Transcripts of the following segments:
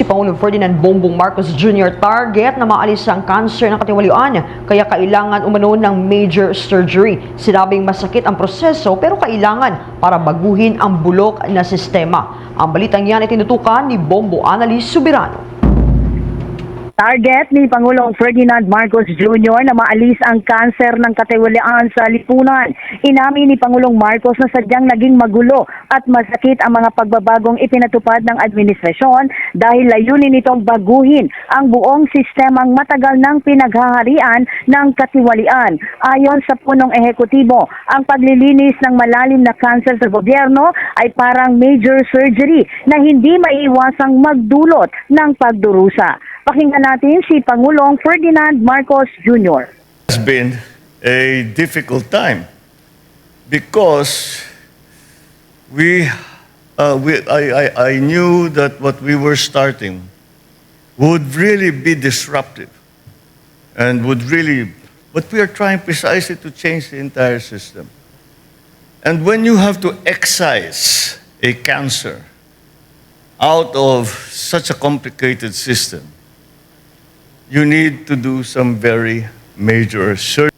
si Pangulong Ferdinand Bongbong Marcos Jr. target na maalis ang cancer ng katiwalian kaya kailangan umano ng major surgery. Sinabing masakit ang proseso pero kailangan para baguhin ang bulok na sistema. Ang balitang yan ay tinutukan ni Bombo Annalise Subirano. Target ni Pangulong Ferdinand Marcos Jr. na maalis ang kanser ng katiwalian sa lipunan. Inamin ni Pangulong Marcos na sadyang naging magulo at masakit ang mga pagbabagong ipinatupad ng administrasyon dahil layunin nitong baguhin ang buong sistemang matagal ng pinaghaharian ng katiwalian. Ayon sa punong ehekutibo, ang paglilinis ng malalim na kanser sa gobyerno ay parang major surgery na hindi maiiwasang magdulot ng pagdurusa. Pakinggan natin si Pangulong Ferdinand Marcos Jr. has been a difficult time because we, uh, we I, I, I knew that what we were starting would really be disruptive and would really, but we are trying precisely to change the entire system. And when you have to excise a cancer out of such a complicated system, you need to do some very major surgery.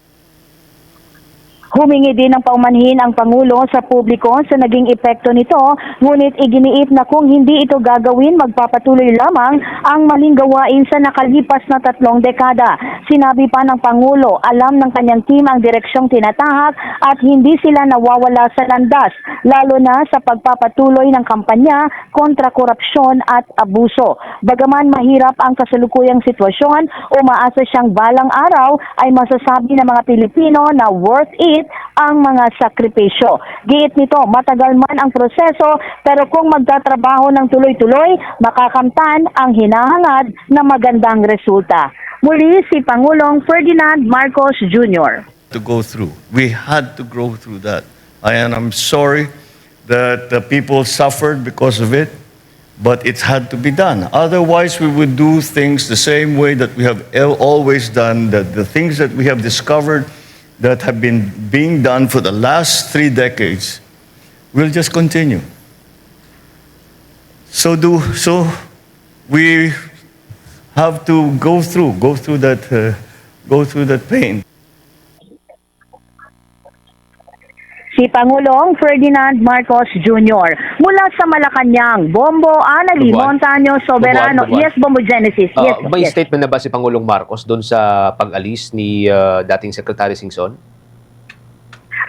Humingi din ng paumanhin ang Pangulo sa publiko sa naging epekto nito, ngunit iginiit na kung hindi ito gagawin, magpapatuloy lamang ang maling gawain sa nakalipas na tatlong dekada. Sinabi pa ng Pangulo, alam ng kanyang team ang direksyong tinatahak at hindi sila nawawala sa landas, lalo na sa pagpapatuloy ng kampanya kontra korupsyon at abuso. Bagaman mahirap ang kasalukuyang sitwasyon, umaasa siyang balang araw ay masasabi ng mga Pilipino na worth it ang mga sakripisyo. Giit nito, matagal man ang proseso pero kung magtatrabaho ng tuloy-tuloy, makakamtan ang hinahangad na magandang resulta. Muli si Pangulong Ferdinand Marcos Jr. to go through. We had to go through that. And I'm sorry that the people suffered because of it, but it had to be done. Otherwise, we would do things the same way that we have always done, that the things that we have discovered that have been being done for the last three decades will just continue. So do so we have to go through, go through that, uh, go through that pain. Si Pangulong Ferdinand Marcos Jr. Mula sa Malacanang, Bombo Anali Bubuan. Montaño Soberano. Bubuan, Bubuan. Yes, Bombo Genesis. Ah, Yes, may yes. statement na ba si Pangulong Marcos doon sa pag-alis ni ah, dating Secretary Singson?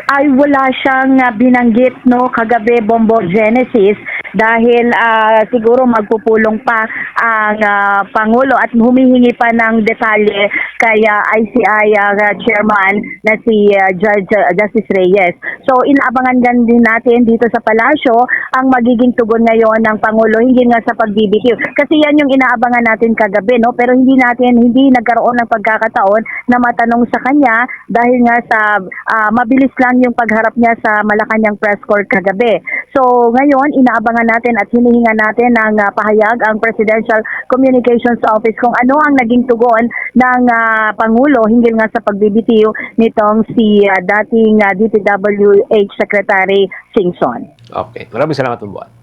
ay wala siyang ah, binanggit no kagabi Bombo Genesis dahil ah, siguro magpupulong pa ang ah, Pangulo at humihingi pa ng detalye kay ah, ICI ah, Chairman na si ah, Judge ah, Justice Reyes. So inaabangan gan din natin dito sa palasyo ang magiging tugon ngayon ng Pangulo hindi nga sa pag-BBQ. Kasi yan yung inaabangan natin kagabi no pero hindi natin hindi nagkaroon ng pagkakataon na matanong sa kanya dahil nga sa ah, mabilis lang yung pagharap niya sa Malacanang press court kagabi. So ngayon inaabangan natin at hinihinga natin ng ah, pahayag ang Presidential Communications Office kung ano ang naging tugon ng ah, Pangulo hinggil nga sa pagbibitiw nitong si ah, dating ah, DPWH Secretary Singson. Okay. Maraming salamat, Bubuan.